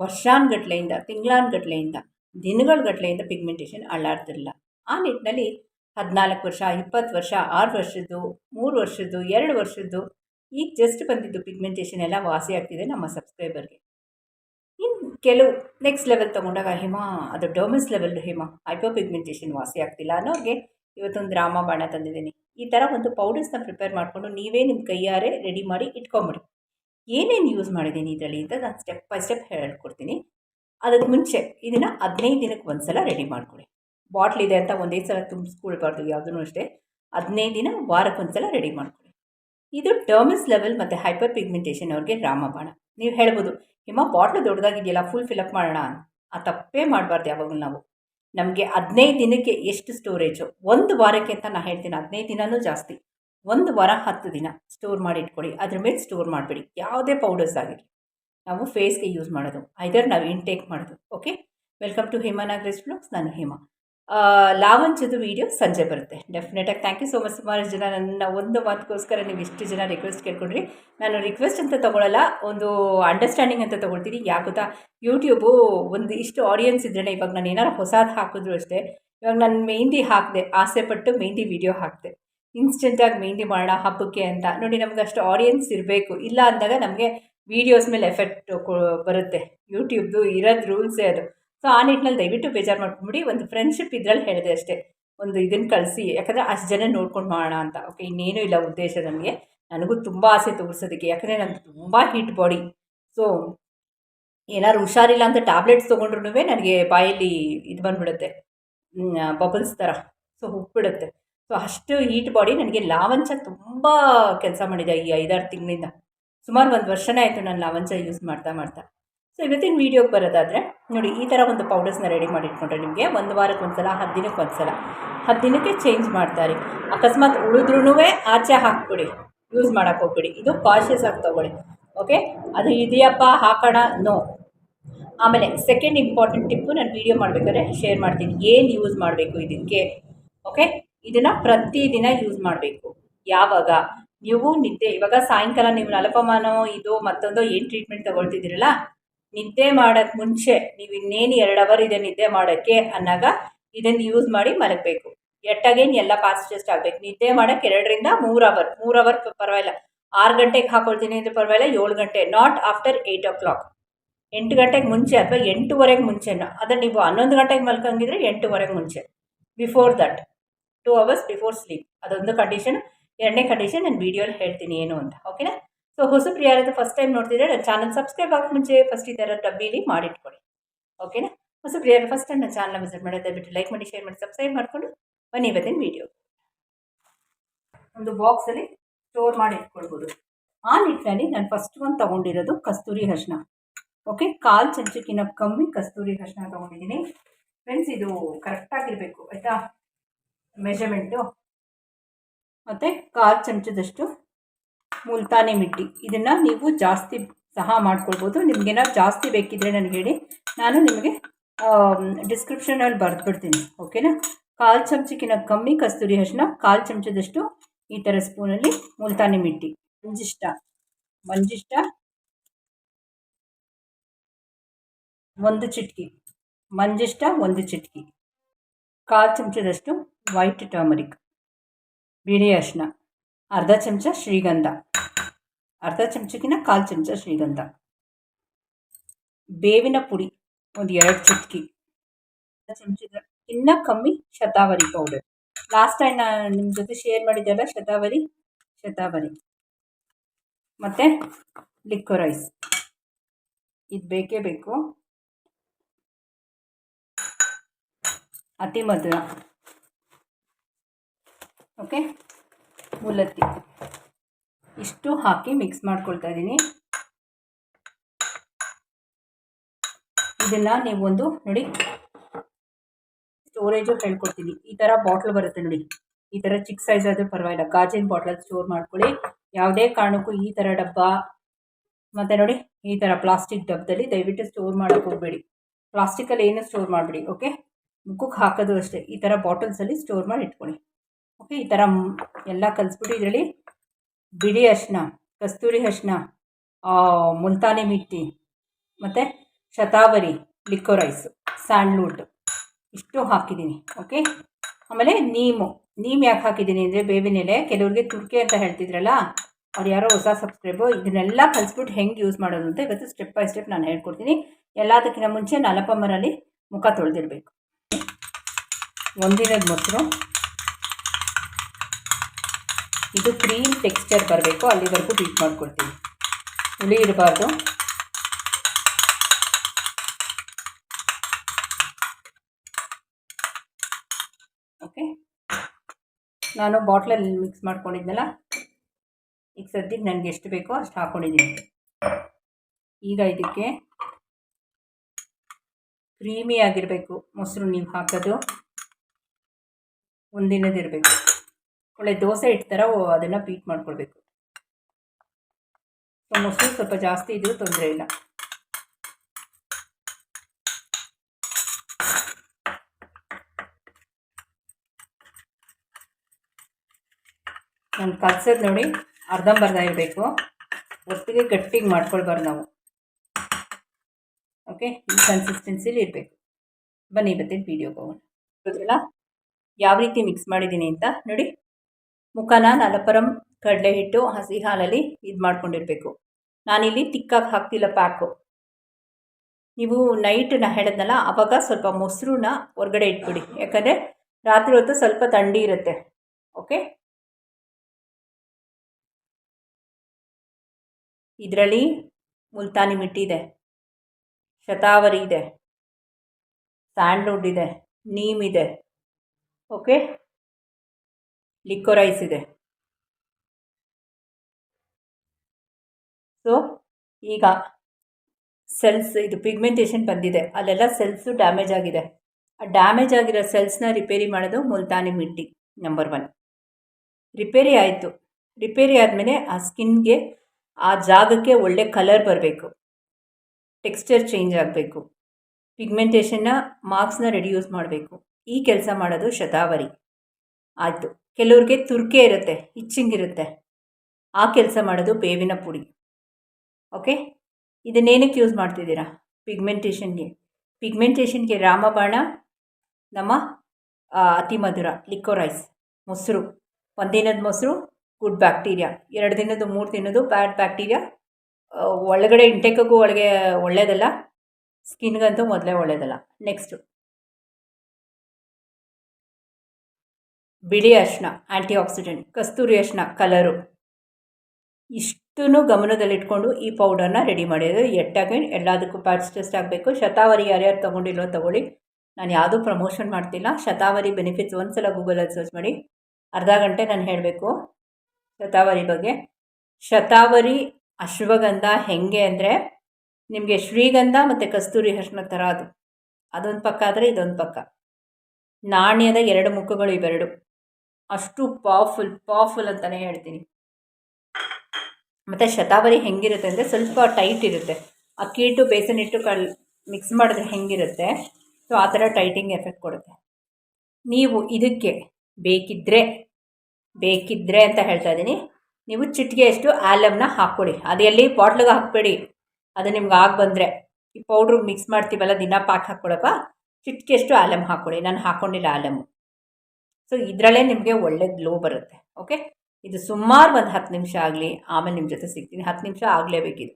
ವರ್ಷಾನುಗಟ್ಲೆಯಿಂದ, ತಿಂಗಳಾನುಗಟ್ಲೆಯಿಂದ ದಿನಗಳ ಗಟ್ಲೆಯಿಂದ ಪಿಗ್ಮೆಂಟೇಷನ್ ಅಳ್ಳಾಡ್ತಿರಲಿಲ್ಲ. ಆ ನಿಟ್ಟಿನಲ್ಲಿ ಹದಿನಾಲ್ಕು ವರ್ಷ, ಇಪ್ಪತ್ತು ವರ್ಷ, ಆರು ವರ್ಷದ್ದು, ಮೂರು ವರ್ಷದ್ದು, ಎರಡು ವರ್ಷದ್ದು, ಈಗ ಜಸ್ಟ್ ಬಂದಿದ್ದು ಪಿಗ್ಮೆಂಟೇಷನ್ ಎಲ್ಲ ವಾಸಿ ಆಗ್ತಿದೆ ನಮ್ಮ ಸಬ್ಸ್ಕ್ರೈಬರ್ಗೆ ಇನ್ನು ಕೆಲವು ನೆಕ್ಸ್ಟ್ ಲೆವೆಲ್ ತೊಗೊಂಡಾಗ ಹಿಮ, ಅದು ಡರ್ಮಸ್ ಲೆವೆಲ್ ಹಿಮ ಹೈಪೋ ಪಿಗ್ಮೆಂಟೇಷನ್ ವಾಸಿ ಆಗ್ತಿಲ್ಲ ಅನ್ನೋರಿಗೆ ಇವತ್ತೊಂದು ರಾಮ ಬಾಣ ತಂದಿದ್ದೀನಿ. ಈ ಥರ ಒಂದು ಪೌಡರ್ಸ್ನ ಪ್ರಿಪೇರ್ ಮಾಡಿಕೊಂಡು ನೀವೇ ನಿಮ್ಮ ಕೈಯಾರೆ ರೆಡಿ ಮಾಡಿ ಇಟ್ಕೊಂಬಿಡಿ. ಏನೇನು ಯೂಸ್ ಮಾಡಿದ್ದೀನಿ ಇದರಲ್ಲಿ ಅಂತ ನಾನು ಸ್ಟೆಪ್ ಬೈ ಸ್ಟೆಪ್ ಹೇಳ್ಕೊಡ್ತೀನಿ. ಅದಕ್ಕೆ ಮುಂಚೆ ಇದನ್ನು ಹದಿನೈದು ದಿನಕ್ಕೆ ಒಂದು ಸಲ ರೆಡಿ ಮಾಡ್ಕೊಳ್ಳಿ ಇದೆ ಅಂತ ಒಂದೇ ಸಲ ತುಂಬಿಸ್ಕೊಳ್ಬಾರ್ದು ಯಾವುದೂ ಅಷ್ಟೇ ಹದಿನೈದು ದಿನ ವಾರಕ್ಕೊಂದು ಸಲ ರೆಡಿ ಮಾಡ್ಕೊಳ್ಳಿ ಇದು ಟರ್ಮಸ್ ಲೆವೆಲ್ ಮತ್ತು ಹೈಪರ್ ಪಿಗ್ಮೆಂಟೇಷನ್ ಅವ್ರಿಗೆ ರಾಮಬಾಣ. ನೀವು ಹೇಳ್ಬೋದು ನಿಮ್ಮ ಬಾಟ್ಲು ದೊಡ್ಡದಾಗಿದೆಯಲ್ಲ ಫುಲ್ ಫಿಲಪ್ ಮಾಡೋಣ ಆ ತಪ್ಪೇ ಮಾಡಬಾರ್ದು ಯಾವಾಗಲೂ ನಾವು. ನಮಗೆ ಹದಿನೈದು ದಿನಕ್ಕೆ ಎಷ್ಟು ಸ್ಟೋರೇಜು ಒಂದು ವಾರಕ್ಕೆ ಅಂತ ನಾನು ಹೇಳ್ತೀನಿ, ಹದಿನೈದು ದಿನವೂ ಜಾಸ್ತಿ. ಒಂದು ವಾರ ಹತ್ತು ದಿನ ಸ್ಟೋರ್ ಮಾಡಿ ಇಟ್ಕೊಳ್ಳಿ. ಅದ್ರ ಮೇಲೆ ಸ್ಟೋರ್ ಮಾಡಬೇಡಿ. ಯಾವುದೇ ಪೌಡರ್ಸ್ ಆಗಿರಲಿ. ನಾವು ಫೇಸ್ಗೆ ಯೂಸ್ ಮಾಡೋದು. ಐದರ್ ನಾವು ಇಂಟೇಕ್ ಮಾಡೋದು. Okay welcome to Hema Nagaresh vlogs ನಾನು ಹೇಮಾ. ಲಾವಂಚದ ವೀಡಿಯೋ ಸಂಜೆ ಬರುತ್ತೆ. ಡೆಫಿನೆಟಾಗಿ ಥ್ಯಾಂಕ್ ಯು ಸೋ ಮಚ್ ಸುಮಾರು ಜನ ನನ್ನ ಒಂದು ಮಾತುಗೋಸ್ಕರ ನೀವು ಇಷ್ಟು ಜನ ರಿಕ್ವೆಸ್ಟ್ ಕೇಳ್ಕೊಂಡ್ರಿ. ನಾನು ರಿಕ್ವೆಸ್ಟ್ ಅಂತ ತೊಗೊಳ್ಳಲ್ಲ ಒಂದು ಅಂಡರ್ಸ್ಟ್ಯಾಂಡಿಂಗ್ ಅಂತ ತೊಗೊಳ್ತೀನಿ. ಯಾಕೆ ಗೊತ್ತಾ? ಯೂಟ್ಯೂಬು ಒಂದು ಇಷ್ಟು ಆಡಿಯನ್ಸ್ ಇದ್ರೇ ಇವಾಗ ನಾನು ಏನಾರು ಹೊಸದು ಹಾಕಿದ್ರು ಅಷ್ಟೇ, ಇವಾಗ ನಾನು ಮೆಹಂದಿ ಹಾಕಿದೆ, ಆಸೆ ಪಟ್ಟು ಮೆಹಂದಿ ವೀಡಿಯೋ ಹಾಕಿದೆ. ಇನ್ಸ್ಟೆಂಟಾಗಿ ಮೆಹಂದಿ ಮಾಡೋಣ ಹಬ್ಬಕ್ಕೆ ಅಂತ. ನೋಡಿ, ನಮ್ಗೆ ಅಷ್ಟು ಆಡಿಯನ್ಸ್ ಇರಬೇಕು. ಇಲ್ಲ ಅಂದಾಗ ನಮಗೆ ವೀಡಿಯೋಸ್ ಮೇಲೆ ಎಫೆಕ್ಟ್ ಬರುತ್ತೆ. ಯೂಟ್ಯೂಬ್ದು ಇರೋದು ರೂಲ್ಸೇ ಅದು. ಸೊ ಆ ನಿಟ್ಟಿನಲ್ಲಿ ದಯವಿಟ್ಟು ಬೇಜಾರು ಮಾಡ್ಕೊಂಬಿಡಿ. ಒಂದು ಫ್ರೆಂಡ್ಶಿಪ್ ಇದ್ರಲ್ಲಿ ಹೇಳಿದೆ ಅಷ್ಟೇ. ಒಂದು ಇದನ್ನು ಕಳಿಸಿ. ಯಾಕಂದರೆ ಅಷ್ಟು ಜನ ನೋಡ್ಕೊಂಡು ಮಾಡೋಣ ಅಂತ. ಓಕೆ ಇನ್ನೇನೂ ಇಲ್ಲ ಉದ್ದೇಶ ನನಗೆ ನನಗೂ ತುಂಬ ಆಸೆ ತೋರಿಸೋದಕ್ಕೆ. ಯಾಕಂದರೆ ನಂಗೆ ತುಂಬ ಹೀಟ್ ಬಾಡಿ ಸೊ ಏನಾದ್ರು ಹುಷಾರಿಲ್ಲ ಅಂತ ಟ್ಯಾಬ್ಲೆಟ್ಸ್ ತೊಗೊಂಡ್ರು ನನಗೆ ಬಾಯಲ್ಲಿ ಇದು ಬಂದುಬಿಡುತ್ತೆ. ಬಬಲ್ಸ್ ಥರ ಸೊ ಉಪ್ಪಿಡುತ್ತೆ ಸೊ ಅಷ್ಟು ಹೀಟ್ ಬಾಡಿ ನನಗೆ ಲಾವಂಚ ತುಂಬ ಕೆಲಸ ಮಾಡಿದೆ ಈ ಐದಾರು ತಿಂಗಳಿಂದ. ಸುಮಾರು ಒಂದು ವರ್ಷನೇ ಆಯಿತು ನಾನು ಲಾವಂಚ ಯೂಸ್ ಮಾಡ್ತಾ ಮಾಡ್ತಾ. ಸೊ ಇವತ್ತಿನ ವೀಡಿಯೋಗೆ ಬರೋದಾದರೆ, ನೋಡಿ ಈ ಥರ ಒಂದು ಪೌಡರ್ಸ್ನ ರೆಡಿ ಮಾಡಿ ಇಟ್ಕೊಂಡ್ರೆ ನಿಮಗೆ ಒಂದು ವಾರಕ್ಕೆ ಒಂದು ಸಲ ಹತ್ತು ದಿನಕ್ಕೆ ಒಂದು ಸಲ ಹತ್ತು ದಿನಕ್ಕೆ ಚೇಂಜ್ ಮಾಡ್ತಾರೆ. ಅಕಸ್ಮಾತ್ ಉಳಿದ್ರೂ ಆಚೆ ಹಾಕ್ಬಿಡಿ ಯೂಸ್ ಮಾಡೋಕ್ಕೆ ಹೋಗ್ಬಿಡಿ. ಇದು ಕಾಶಿಯಸ್ ಆಗಿ ತೊಗೊಳ್ಳಿ. ಓಕೆ ಅದು ಇದೆಯಪ್ಪ, ಹಾಕೋಣ? ನೋ ಆಮೇಲೆ ಸೆಕೆಂಡ್ ಇಂಪಾರ್ಟೆಂಟ್ ಟಿಪ್ಪು ನಾನು ವೀಡಿಯೋ ಮಾಡಬೇಕಾದ್ರೆ ಶೇರ್ ಮಾಡ್ತೀನಿ. ಏನು ಯೂಸ್ ಮಾಡಬೇಕು ಇದಕ್ಕೆ? ಓಕೆ ಇದನ್ನು ಪ್ರತಿದಿನ ಯೂಸ್ ಮಾಡಬೇಕು. ಯಾವಾಗ? ನೀವು ನಿದ್ದೆ, ಇವಾಗ ಸಾಯಂಕಾಲ ನೀವು ನಲಪಮಾನೋ, ಇದು, ಮತ್ತೊಂದು, ಏನು ಟ್ರೀಟ್ಮೆಂಟ್ ತೊಗೊಳ್ತಿದ್ದೀರಲ್ಲ? ನಿದ್ದೆ ಮಾಡೋಕ್ಕೆ ಮುಂಚೆ ನೀವು ಇನ್ನೇನು ಎರಡು ಅವರ್ ಇದೆ ನಿದ್ದೆ ಮಾಡೋಕ್ಕೆ ಅನ್ನಾಗ ಇದನ್ನು ಯೂಸ್ ಮಾಡಿ ಮಲಗಬೇಕು. ಎಟ್ಟಾಗೇನು ಎಲ್ಲ ಫಾಸ್ಟೆಸ್ಟ್ ಆಗಬೇಕು. ನಿದ್ದೆ ಮಾಡೋಕ್ಕೆ ಎರಡರಿಂದ ಮೂರು ಅವರ್ ಮೂರು ಅವರ್ ಪರವಾಗಿಲ್ಲ. ಆರು ಗಂಟೆಗೆ ಹಾಕೊಳ್ತೀನಿ ಅಂದರೆ ಪರವಾಗಿಲ್ಲ, ಏಳು ಗಂಟೆ not after eight o'clock ಎಂಟು ಗಂಟೆಗೆ ಮುಂಚೆ ಅಥವಾ ಎಂಟುವರೆಗೆ ಮುಂಚೆನೋ, ಅದನ್ನು ನೀವು ಹನ್ನೊಂದು ಗಂಟೆಗೆ ಮಲ್ಕಂಗಿದ್ರೆ ಎಂಟುವರೆಗೆ ಮುಂಚೆ. Before that two hours before sleep ಅದೊಂದು ಕಂಡೀಷನ್ ಎರಡನೇ ಕಂಡೀಷನ್ ನಾನು ವೀಡಿಯೋಲಿ ಹೇಳ್ತೀನಿ ಏನು ಅಂತ. ಓಕೆನಾ ಸೊ ಹೊಸಬ್ರು ಯಾರಾದರೂ ಫಸ್ಟ್ ಟೈಮ್ ನೋಡ್ತಿದ್ರೆ ನನ್ನ ಚಾನಲ್ ಸಬ್ಸ್ಕ್ರೈಬ್ ಆಗೋಕ್ಕೆ ಮುಂಚೆ ಫಸ್ಟ್ ಈ ಥರ ಡಬ್ಬಿಲಿ ಮಾಡಿಟ್ಕೊಳ್ಳಿ. ಓಕೆನಾ ಹೊಸಬ್ರು ಯಾರು ಫಸ್ಟ್ ಟೈಮ್ ನನ್ನ ಚಾನಲ್ ವಿಸಿಟ್ ಮಾಡೋದು ದಯವಿಟ್ಟು ಲೈಕ್ ಮಾಡಿ ಶೇರ್ ಮಾಡಿ ಸಬ್ಸ್ಕ್ರೈಬ್ ಮಾಡಿಕೊಂಡು ಬನ್ನಿ ಇವತ್ತಿನ ವೀಡಿಯೋ ಒಂದು ಬಾಕ್ಸಲ್ಲಿ ಸ್ಟೋರ್ ಮಾಡಿ ಇಟ್ಕೊಳ್ಬೋದು ಆ ನಿಟ್ಟಿನಲ್ಲಿ ನಾನು ಫಸ್ಟ್ ಒಂದು ತೊಗೊಂಡಿರೋದು ಕಸ್ತೂರಿ ಅರಿಶಿನ ಓಕೆ ಕಾಲು ಚಮಚಕ್ಕಿಂತ ಕಮ್ಮಿ ಕಸ್ತೂರಿ ಅರಿಶಿನ ತೊಗೊಂಡಿದ್ದೀನಿ. ಫ್ರೆಂಡ್ಸ್ ಇದು ಕರೆಕ್ಟಾಗಿರಬೇಕು ಆಯಿತಾ? ಮೆಜರ್ಮೆಂಟು ಮತ್ತು ಕಾಲು ಚಮಚದಷ್ಟು ಮುಲ್ತಾನಿ ಮಿಟ್ಟಿ. ಇದನ್ನು ನೀವು ಜಾಸ್ತಿ ಸಹ ಮಾಡ್ಕೊಳ್ಬೋದು. ನಿಮಗೇನಾದ್ರು ಜಾಸ್ತಿ ಬೇಕಿದ್ದರೆ ನನಗೆ ಹೇಳಿ. ನಾನು ನಿಮಗೆ ಡಿಸ್ಕ್ರಿಪ್ಷನಲ್ಲಿ ಬರೆದ್ಬಿಡ್ತೀನಿ. ಓಕೆನಾ ಕಾಲು ಚಮಚಕ್ಕಿಂತ ಕಮ್ಮಿ ಕಸ್ತೂರಿ ಅರಿಶಿನ ಕಾಲು ಚಮಚದಷ್ಟು ಈ ಥರ ಸ್ಪೂನಲ್ಲಿ ಮುಲ್ತಾನಿ ಮಿಟ್ಟಿ. ಮಂಜಿಷ್ಟ. ಮಂಜಿಷ್ಟ. ಒಂದು ಚಿಟಕಿ. ಮಂಜಿಷ್ಟ, ಒಂದು ಚಿಟಕಿ. ಕಾಲು ಚಮಚದಷ್ಟು ವೈಟ್ ಟರ್ಮರಿಕ್ ಬಿಳಿ ಅರಿಶಿನ ಅರ್ಧ ಚಮಚ ಶ್ರೀಗಂಧ, ಅರ್ಧ ಚಮಚಕ್ಕಿಂತ ಕಾಲು ಚಮಚ ಶ್ರೀಗಂಧ. ಬೇವಿನ ಪುಡಿ, ಒಂದು ಎರಡು ಚಿಟಕಿ ಚಮಚದ ಇನ್ನ ಕಮ್ಮಿ ಶತಾವರಿ ಪೌಡರ್ ಲಾಸ್ಟ್ ಟೈಮ್ ನಾನು ನಿಮ್ಮ ಜೊತೆ ಶೇರ್ ಮಾಡಿದ್ದೆಲ್ಲ ಶತಾವರಿ ಶತಾವರಿ. ಮತ್ತು ಲಿಕ್ವರೈಸ್ ಇದು ಬೇಕೇ ಬೇಕು. ಅತಿ ಮಧುರ. ಓಕೆ ಮುಲತ್ತಿ ಇಷ್ಟು ಹಾಕಿ ಮಿಕ್ಸ್ ಮಾಡ್ಕೊಳ್ತಾ ಇದ್ದೀನಿ. ಇದನ್ನು ನೀವೊಂದು ನೋಡಿ ಸ್ಟೋರೇಜು ಹೇಳ್ಕೊಡ್ತೀನಿ. ಈ ಥರ ಬಾಟ್ಲ್ ಬರುತ್ತೆ ನೋಡಿ. ಈ ಥರ ಚಿಕ್ಕ ಸೈಜ್ ಆದರೂ ಪರವಾಗಿಲ್ಲ. ಗಾಜಿನ ಬಾಟ್ಲಲ್ಲಿ ಸ್ಟೋರ್ ಮಾಡ್ಕೊಳ್ಳಿ. ಯಾವುದೇ ಕಾರಣಕ್ಕೂ ಈ ಥರ ಡಬ್ಬ, ಮತ್ತು ನೋಡಿ, ಈ ಥರ ಪ್ಲಾಸ್ಟಿಕ್ ಡಬ್ಬದಲ್ಲಿ ದಯವಿಟ್ಟು ಸ್ಟೋರ್ ಮಾಡೋಕ್ಕೆ ಹೋಗಬೇಡಿ. ಪ್ಲಾಸ್ಟಿಕಲ್ಲಿ ಏನು ಸ್ಟೋರ್ ಮಾಡಬೇಡಿ ಓಕೆ ಮುಖಕ್ಕೆ ಹಾಕೋದು ಅಷ್ಟೇ. ಈ ಥರ ಬಾಟಲ್ಸಲ್ಲಿ ಸ್ಟೋರ್ ಮಾಡಿ ಇಟ್ಕೊಳ್ಳಿ ಓಕೆ ಈ ಥರ ಎಲ್ಲ ಕಲಿಸ್ಬಿಟ್ಟು ಇದರಲ್ಲಿ ಬಿಳಿ ಅರಿಶಿನ ಕಸ್ತೂರಿ ಅರಿಶಿನ ಮುಲ್ತಾನಿ ಮಿಟ್ಟಿ, ಮತ್ತು ಶತಾವರಿ ಲಿಕ್ಕೋರೈಸ್ ಸ್ಯಾಂಡ್ಲ್ವುಡ್ ಇಷ್ಟು ಹಾಕಿದ್ದೀನಿ ಓಕೆ ಆಮೇಲೆ ನೀಮು. ನೀಮ್ ಯಾಕೆ ಹಾಕಿದ್ದೀನಿ ಅಂದರೆ ಬೇವಿನ ಎಲೆ, ಕೆಲವ್ರಿಗೆ ತುರ್ಕೆ ಅಂತ ಹೇಳ್ತಿದ್ರಲ್ಲ ಅವ್ರು ಯಾರೋ ಹೊಸ ಸಬ್ಸ್ಕ್ರೈಬು ಇದನ್ನೆಲ್ಲ ಕಲಿಸ್ಬಿಟ್ಟು ಹೆಂಗೆ ಯೂಸ್ ಮಾಡೋದು ಅಂತ ಇವತ್ತು ಸ್ಟೆಪ್ ಬೈ ಸ್ಟೆಪ್ ನಾನು ಹೇಳ್ಕೊಡ್ತೀನಿ. ಎಲ್ಲದಕ್ಕಿಂತ ಮುಂಚೆ ನಲಪಮ್ಮರಲ್ಲಿ ಮುಖ ತೊಳೆದಿರಬೇಕು. ಒಂದಿನದ ಮೊಸರು ಇದು ಕ್ರೀಮ್ ಟೆಕ್ಸ್ಚರ್ ಬರಬೇಕು, ಅಲ್ಲಿವರೆಗೂ ಬೀಟ್ ಮಾಡ್ಕೊಡ್ತೀನಿ ಹುಳಿ ಇರಬಾರ್ದು. ಓಕೆ ನಾನು ಬಾಟ್ಲಲ್ಲಿ ಮಿಕ್ಸ್ ಮಾಡ್ಕೊಂಡಿದ್ನಲ್ಲ? ಈಗ ಸದ್ಯಕ್ಕೆ ನನಗೆ ಎಷ್ಟು ಬೇಕೋ ಅಷ್ಟು ಹಾಕ್ಕೊಂಡಿದ್ದೀನಿ ಈಗ ಇದಕ್ಕೆ ಕ್ರೀಮಿ ಆಗಿರಬೇಕು. ಮೊಸರು ನೀವು ಹಾಕೋದು. ಒಂದಿನದಿರಬೇಕು. ಒಳ್ಳೆ ದೋಸೆ ಇಟ್ಟು ಅದನ್ನು ಬೀಟ್ ಮಾಡ್ಕೊಳ್ಬೇಕು. ಸೊ ಮೊಸರು ಸ್ವಲ್ಪ ಜಾಸ್ತಿ ಇದ್ದರೂ ತೊಂದರೆ ಇಲ್ಲ. ನಾನು ಕಲ್ಸೋದು ನೋಡಿ ಅರ್ಧಂಬರ್ಧ ಇರಬೇಕು. ಒಟ್ಟಿಗೆ ಗಟ್ಟಿಗೆ ಮಾಡ್ಕೊಳ್ಬಾರ್ದು ನಾವು. ಓಕೆ ಈ ಕನ್ಸಿಸ್ಟೆನ್ಸಿಲಿ ಇರಬೇಕು. ಬನ್ನಿ ಇವತ್ತಿನ ವೀಡಿಯೋಗೆ ಹೋಗೋಣ. ಯಾವ ರೀತಿ ಮಿಕ್ಸ್ ಮಾಡಿದ್ದೀನಿ ಅಂತ ನೋಡಿ. ಮುಖನ ನಲಪರಂ ಕಡಲೆ ಹಿಟ್ಟು ಹಸಿ ಹಾಲಲ್ಲಿ ಇದು ಮಾಡ್ಕೊಂಡಿರಬೇಕು. ನಾನಿಲ್ಲಿ ತಿಕ್ಕಾಗಿ ಹಾಕ್ತಿಲ್ಲ ಪ್ಯಾಕು ನೀವು ನೈಟ್ ನಾ ಹೇಳಿದ್ನಲ್ಲ ಆವಾಗ ಸ್ವಲ್ಪ ಮೊಸರನ್ನ ಹೊರಗಡೆ ಇಟ್ಬಿಡಿ. ಯಾಕಂದರೆ ರಾತ್ರಿ ಹೊತ್ತು ಸ್ವಲ್ಪ ಥಂಡಿ ಇರುತ್ತೆ. ಓಕೆ ಇದರಲ್ಲಿ ಮುಲ್ತಾನಿ ಮಿಟ್ಟಿದೆ ಶತಾವರಿ ಇದೆ. ಸ್ಯಾಂಡ್ಲ್ವುಡ್ ಇದೆ. ನೀಮ್ ಇದೆ. ಓಕೆ. ಲಿಕ್ಕೋರೈಸ್ ಇದೆ. ಸೊ ಈಗ ಸೆಲ್ಸ್ ಇದು ಪಿಗ್ಮೆಂಟೇಷನ್ ಬಂದಿದೆ. ಅಲ್ಲೆಲ್ಲ ಸೆಲ್ಸು ಡ್ಯಾಮೇಜ್ ಆಗಿದೆ. ಆ ಡ್ಯಾಮೇಜ್ ಆಗಿರೋ ಸೆಲ್ಸ್ನ ರಿಪೇರಿ ಮಾಡೋದು Multani mitti number one repair ಆಯಿತು. ರಿಪೇರಿ ಆದಮೇಲೆ ಆ ಸ್ಕಿನ್ಗೆ ಆ ಜಾಗಕ್ಕೆ ಒಳ್ಳೆ ಕಲರ್ ಬರಬೇಕು. ಟೆಕ್ಸ್ಚರ್ ಚೇಂಜ್ ಆಗಬೇಕು. ಪಿಗ್ಮೆಂಟೇಷನ್ನ ಮಾರ್ಕ್ಸ್ನ ರೆಡ್ಯೂಸ್ ಮಾಡಬೇಕು. ಈ ಕೆಲಸ ಮಾಡೋದು ಶತಾವರಿ. ಆಯಿತು. ಕೆಲವ್ರಿಗೆ ತುರ್ಕೆ ಇರುತ್ತೆ, ಇಚ್ಚಿಂಗ್ ಇರುತ್ತೆ. ಆ ಕೆಲಸ ಮಾಡೋದು ಬೇವಿನ ಪುಡಿ. ಓಕೆ? ಇದನ್ನೇನಕ್ಕೆ ಯೂಸ್ ಮಾಡ್ತಿದ್ದೀರಾ? ಪಿಗ್ಮೆಂಟೇಷನ್ಗೆ. ಪಿಗ್ಮೆಂಟೇಷನ್ಗೆ ರಾಮಬಾಣ, ನಮ್ಮ ಅತಿ ಮಧುರ ಲಿಕೋರೈಸ್ ಮೊಸರು. ಒಂದಿನದ ಮೊಸರು, ಗುಡ್ ಬ್ಯಾಕ್ಟೀರಿಯಾ. ಎರಡು ದಿನದ್ದು ಮೂರು ದಿನದ್ದು ಬ್ಯಾಡ್ ಬ್ಯಾಕ್ಟೀರಿಯಾ. ಒಳಗಡೆ ಇಂಟೆಕ್ಕಿಗೂ ಒಳಗೆ ಒಳ್ಳೆಯದಲ್ಲ ಸ್ಕಿನ್ಗಂತೂ ಮೊದಲೇ ಒಳ್ಳೆಯದಲ್ಲ ನೆಕ್ಸ್ಟು ಬಿಳಿ ಅರಿಶಿನ ಆ್ಯಂಟಿ ಆಕ್ಸಿಡೆಂಟ್ ಕಸ್ತೂರಿ ಅರಿಶಿನ ಕಲರು. ಇಷ್ಟನ್ನು ಗಮನದಲ್ಲಿಟ್ಕೊಂಡು ಈ ಪೌಡರ್ನ ರೆಡಿ ಮಾಡಿದ್ರು ಎಟ್ಟಾಗಿ ಎಲ್ಲದಕ್ಕೂ ಪ್ಯಾಚ್ ಟೆಸ್ಟ್ ಆಗಬೇಕು. ಶತಾವರಿ ಯಾರ್ಯಾರು ತೊಗೊಂಡಿಲ್ಲೋ ತೊಗೊಳ್ಳಿ. ನಾನು ಯಾವುದೂ ಪ್ರಮೋಷನ್ ಮಾಡ್ತಿಲ್ಲ. ಶತಾವರಿ ಬೆನಿಫಿಟ್ಸ್ ಒಂದು ಸಲ ಗೂಗಲಲ್ಲಿ ಸರ್ಚ್ ಮಾಡಿ. ಅರ್ಧ ಗಂಟೆ ನಾನು ಹೇಳಬೇಕು. ಶತಾವರಿ ಬಗ್ಗೆ. ಶತಾವರಿ ಅಶ್ವಗಂಧ ಹೆಂಗೆ ಅಂದರೆ ನಿಮಗೆ ಶ್ರೀಗಂಧ ಮತ್ತು ಕಸ್ತೂರಿ ಅರ್ಶಿನ ಥರ ಅದು. ಅದೊಂದು ಪಕ್ಕ ಆದರೆ ಇದೊಂದು ಪಕ್ಕ. ನಾಣ್ಯದ ಎರಡು ಮುಖಗಳು ಇವೆರಡು. ಅಷ್ಟು ಪವರ್ಫುಲ್ ಪವರ್ಫುಲ್ ಅಂತಲೇ ಹೇಳ್ತೀನಿ. ಮತ್ತು ಶತಾವರಿ ಹೆಂಗಿರುತ್ತೆ ಅಂದರೆ ಸ್ವಲ್ಪ ಟೈಟ್ ಇರುತ್ತೆ. ಅಕ್ಕಿ ಹಿಟ್ಟು, ಬೇಸನ್ ಹಿಟ್ಟು ಕಲ್ ಮಿಕ್ಸ್ ಮಾಡಿದ್ರೆ ಹೆಂಗಿರುತ್ತೆ? ಸೊ ಆ ಥರ ಟೈಟಿಂಗ್ ಎಫೆಕ್ಟ್ ಕೊಡುತ್ತೆ. ನೀವು ಇದಕ್ಕೆ ಬೇಕಿದ್ದರೆ ಬೇಕಿದ್ದರೆ ಅಂತ ಹೇಳ್ತಾ ಇದ್ದೀನಿ. ನೀವು ಚಿಟಿಗೆಯಷ್ಟು ಆಲಮ್ನ ಹಾಕ್ಕೊಡಿ. ಅದು ಎಲ್ಲಿ ಬಾಟ್ಲಿಗೆ ಹಾಕಬೇಡಿ. ಅದು ನಿಮ್ಗೆ ಆಗಿ ಬಂದರೆ. ಈ ಪೌಡ್ರಿಗೆ ಮಿಕ್ಸ್ ಮಾಡ್ತೀವಲ್ಲ, ದಿನ ಪಾಕ್ ಹಾಕ್ಕೊಳಪ್ಪ. ಚಿಟಿಕೆಯಷ್ಟು ಆಲಮ್ ಹಾಕ್ಕೊಡಿ. ನಾನು ಹಾಕ್ಕೊಂಡಿಲ್ಲ ಆಲಮ್ಮು ಸೊ ಇದರಲ್ಲೇ ನಿಮಗೆ ಒಳ್ಳೆ ಗ್ಲೋ ಬರುತ್ತೆ ಓಕೆ ಇದು ಸುಮಾರು ಒಂದು ಹತ್ತು ನಿಮಿಷ ಆಗಲಿ, ಆಮೇಲೆ ನಿಮ್ಮ ಜೊತೆ ಸಿಗ್ತೀನಿ. ಹತ್ತು ನಿಮಿಷ ಆಗಲೇಬೇಕಿದು.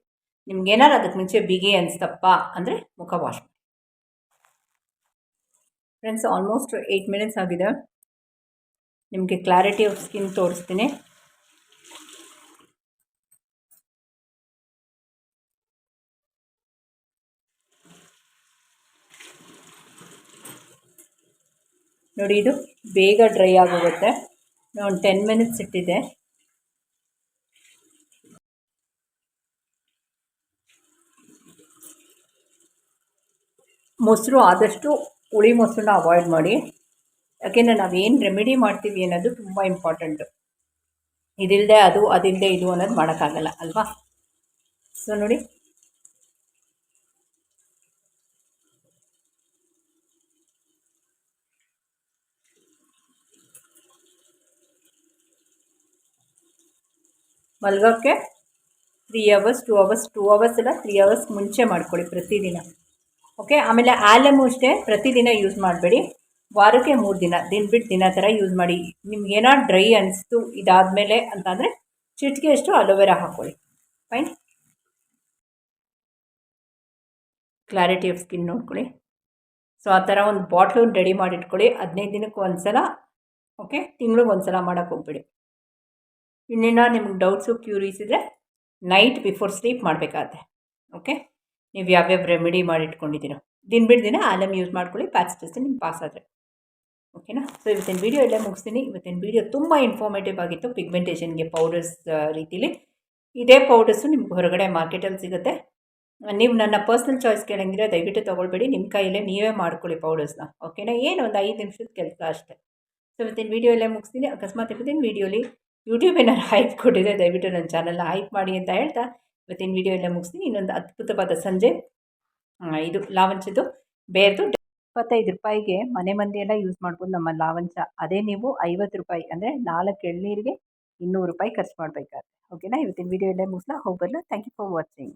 ನಿಮ್ಗೇನಾರು ಅದಕ್ಕೆ ಮುಂಚೆ ಬಿಗಿ ಅನಿಸ್ತಪ್ಪ ಅಂದರೆ ಮುಖ wash friends almost eight minutes ಆಗಿದೆ. ನಿಮಗೆ ಕ್ಲಾರಿಟಿ ಆಫ್ ಸ್ಕಿನ್ ತೋರಿಸ್ತೀನಿ. ನೋಡಿ, ಇದು ಬೇಗ ಡ್ರೈ ಆಗೋಗುತ್ತೆ. ಒಂದು ಟೆನ್ ಮಿನಿಟ್ಸ್ ಇಟ್ಟಿದೆ ಮೊಸರು ಆದಷ್ಟು ಹುಳಿ ಮೊಸರನ್ನ ಅವಾಯ್ಡ್ ಮಾಡಿ. ಯಾಕೆಂದರೆ ನಾವೇನು ರೆಮಿಡಿ ಮಾಡ್ತೀವಿ ಅನ್ನೋದು ತುಂಬ ಇಂಪಾರ್ಟೆಂಟು ಇದಿಲ್ಲದೆ ಅದು ಅದಿಲ್ಲದೆ ಇದು ಅನ್ನೋದು ಮಾಡೋಕ್ಕಾಗಲ್ಲ, ಅಲ್ವಾ? ಸೊ ನೋಡಿ ಮಲ್ಗೋಕ್ಕೆ three hours two hours two hours ಇಲ್ಲ ತ್ರೀ ಅವರ್ಸ್ ಮುಂಚೆ ಮಾಡ್ಕೊಳ್ಳಿ ಪ್ರತಿದಿನ. ಓಕೆ ಆಮೇಲೆ ಆಲಮು ಅಷ್ಟೇ ಪ್ರತಿದಿನ ಯೂಸ್ ಮಾಡಬೇಡಿ. ವಾರಕ್ಕೆ ಮೂರು ದಿನ ದಿನ ಬಿಟ್ಟು ದಿನ ಥರ ಯೂಸ್ ಮಾಡಿ. ನಿಮ್ಗೆ ಏನಾದ್ರು ಡ್ರೈ ಅನಿಸ್ತು, ಇದಾದಮೇಲೆ ಅಂತಂದರೆ ಚಿಟಿಕೆಯಷ್ಟು ಅಲೋವೆರಾ ಹಾಕ್ಕೊಳ್ಳಿ ಫೈನ್ ಕ್ಲಾರಿಟಿ ಆಫ್ ಸ್ಕಿನ್ ನೋಡ್ಕೊಳ್ಳಿ. ಸೊ ಆ ಥರ ಒಂದು ಬಾಟ್ಲನ್ನು ರೆಡಿ ಮಾಡಿಟ್ಕೊಳ್ಳಿ. ಹದಿನೈದು ದಿನಕ್ಕೆ ಒಂದು ಸಲ ಓಕೆ ತಿಂಗ್ಳಿಗೆ ಒಂದು ಸಲ ಮಾಡೋಕ್ಕೆ ಹೋಗ್ಬೇಡಿ. ಇನ್ನೇನೋ ನಿಮ್ಗೆ ಡೌಟ್ಸು ಕ್ಯೂರೀಸ್ ಇದ್ದರೆ ನೈಟ್ ಬಿಫೋರ್ ಸ್ಲೀಪ್ ಮಾಡಬೇಕಾಗತ್ತೆ. ಓಕೆ ನೀವು ಯಾವ್ಯಾವ ರೆಮಿಡಿ ಮಾಡಿಟ್ಕೊಂಡಿದ್ದೀರೋ. ದಿನ ಬಿಟ್ಟು ದಿನ ಆಲಮ್ ಯೂಸ್ ಮಾಡ್ಕೊಳ್ಳಿ ಪ್ಯಾಚ್ ಟೆಸ್ಟ್ ನಿಮ್ಗೆ ಪಾಸ್ ಆದರೆ. ಓಕೆನಾ ಸೊ ಇವತ್ತಿನ ವೀಡಿಯೋ ಇಲ್ಲೇ ಮುಗಿಸ್ತೀನಿ. ಇವತ್ತಿನ ವೀಡಿಯೋ ತುಂಬ ಇನ್ಫಾರ್ಮೇಟಿವ್ ಆಗಿತ್ತು. ಪಿಗ್ಮೆಂಟೇಷನ್ಗೆ ಪೌಡರ್ಸ್ ರೀತಿಲಿ. ಇದೇ ಪೌಡರ್ಸು ನಿಮ್ಗೆ ಹೊರಗಡೆ ಮಾರ್ಕೆಟಲ್ಲಿ ಸಿಗುತ್ತೆ. ನೀವು ನನ್ನ ಪರ್ಸ್ನಲ್ ಚಾಯ್ಸ್ ಕೇಳಂಗಿದ್ರೆ ದಯವಿಟ್ಟು ತೊಗೊಳ್ಬೇಡಿ. ನಿಮ್ಮ ಕೈಯಲ್ಲೇ ನೀವೇ ಮಾಡ್ಕೊಳ್ಳಿ ಪೌಡರ್ಸ್ನ ಓಕೆನಾ ಏನು ಒಂದು ಐದು ನಿಮಿಷದ ಕೆಲಸ ಅಷ್ಟೇ. ಸೊ ಇವತ್ತಿನ ವೀಡಿಯೋ ಎಲ್ಲೇ ಮುಗಿಸ್ತೀನಿ. ಅಕಸ್ಮಾತ್ ಇವತ್ತಿನ ವೀಡಿಯೋಲಿ ಯೂಟ್ಯೂಬ್ ಏನಾದ್ರು ಹೈಪ್ ಕೊಟ್ಟಿದೆ ದಯವಿಟ್ಟು ನನ್ನ ಚಾನಲ್ನ ಹೈಪ್ ಮಾಡಿ ಅಂತ ಹೇಳ್ತಾ ಇವತ್ತಿನ ವಿಡಿಯೋ ಎಲ್ಲ ಮುಗಿಸ್ತೀನಿ. ಇನ್ನೊಂದು ಅದ್ಭುತವಾದ ಸಂಜೆ. ಇದು ಲಾವಂಚದ್ದು. ಬೇರೆದು ಇಪ್ಪತ್ತೈದು ರೂಪಾಯಿಗೆ ಮನೆ ಮಂದಿಯೆಲ್ಲ ಯೂಸ್ ಮಾಡ್ಬೋದು. ನಮ್ಮ ಲಾವಂಚ. ಅದೇ ನೀವು ಐವತ್ತು ರೂಪಾಯಿ ಅಂದರೆ ನಾಲ್ಕು ಎಳ್ನೀರಿಗೆ ಇನ್ನೂರು ರೂಪಾಯಿ ಖರ್ಚು ಮಾಡಬೇಕಾದ್ರೆ ಓಕೆನಾ ಇವತ್ತಿನ ವಿಡಿಯೋ ಎಲ್ಲ ಮುಗಿಸ್ಲಾ? ಹೋಗಲ್ಲ ಥ್ಯಾಂಕ್ ಯು ಫಾರ್ ವಾಚಿಂಗ್